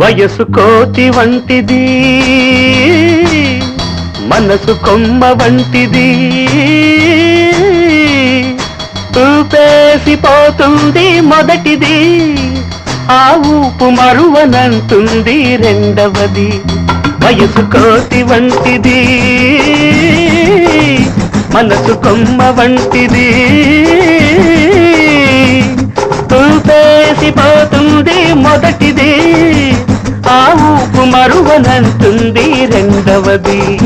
వయసు కోతి వంటిది మనసు కొమ్మ వంటిది. ఊపేసిపోతుంది మొదటిది ఆ ఊపు మరువనంటుంది రెండవది. వయసు కోతి వంటిది మనసు కొమ్మ వంటిది. ఊపేసిపోతుంది మొదటిది. ఆ ఊపు మరువనంటుంది రెండవది.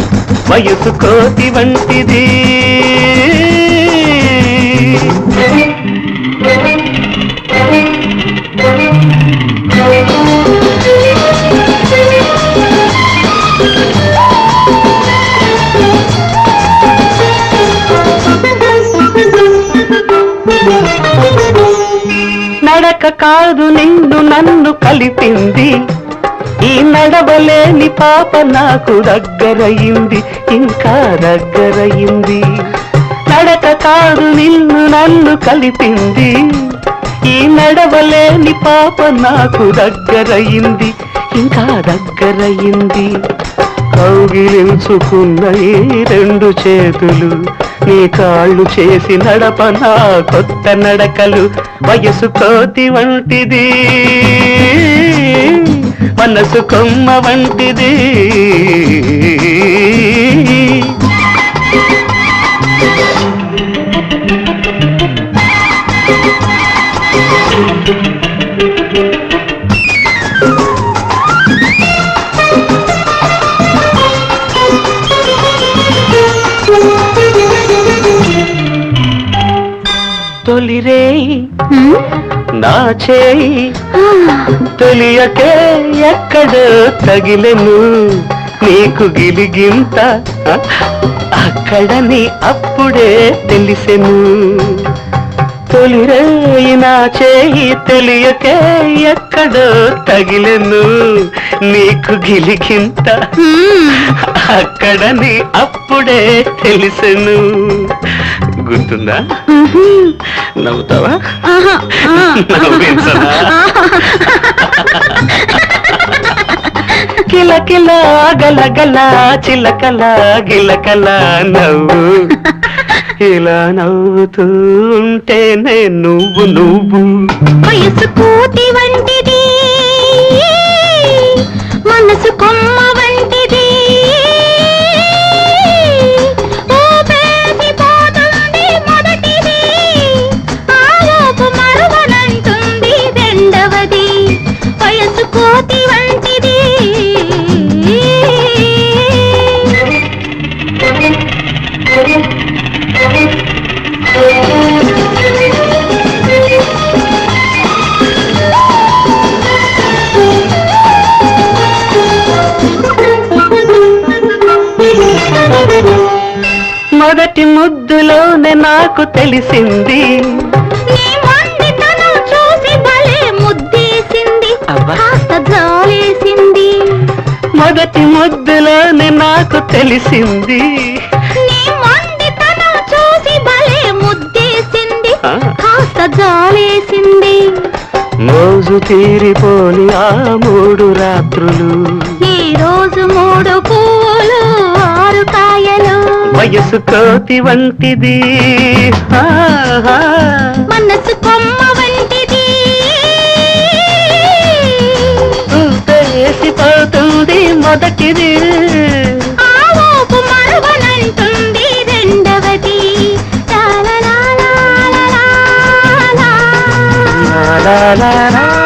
వయసు కోతి వంటిది. నడక కాదు నిన్ను నన్ను కలిపింది. ఈ నడవలేని పాప నాకు దగ్గరయింది ఇంకా దగ్గరయింది. నడక కాదు నిన్ను నన్ను కలిపింది. ఈ నడవలేని పాప నాకు దగ్గరయింది ఇంకా దగ్గరయింది. కౌగిలించుకున్న ఈ రెండు చేతులు నీ కాళ్ళు చేసి నడపనా కొత్త నడకలు వయసు కోతి వంటిది. మనసు కొమ్మ వంటిది. తొలిరేయి నా చేయి. తొలియకే ఎక్కడో తగిలెను నీకు గిలిగింత అక్కడని అప్పుడే తెలిసెను. తొలిరే నా చేయి తెలియకే ఎక్కడో తగిలెను నీకు గిలిగింత అక్కడని అప్పుడే తెలిసెను. గుర్తుందా? నవ్వుతావా? నవ్వించనా కిల కిల గల గల చిలకల గిలకల నవ్వు. ఇలా నవ్వుతూ ఉంటేనే నువ్వు నువ్వు. వయసు కోతి వంటిది. మనసు కొమ్మ మొదటి ముద్దులోనే నాకు తెలిసింది. మొదటి ముద్దులోనే నాకు తెలిసింది. జాలేసింది. మోజు తీరిపోని ఆ మూడు రాత్రులు. ఈ రోజు మూడు వయసు కోతి వంటిది. మనసు కొమ్మ వంటిది. ఊపేసిపోతుంది మొదటిది. La la la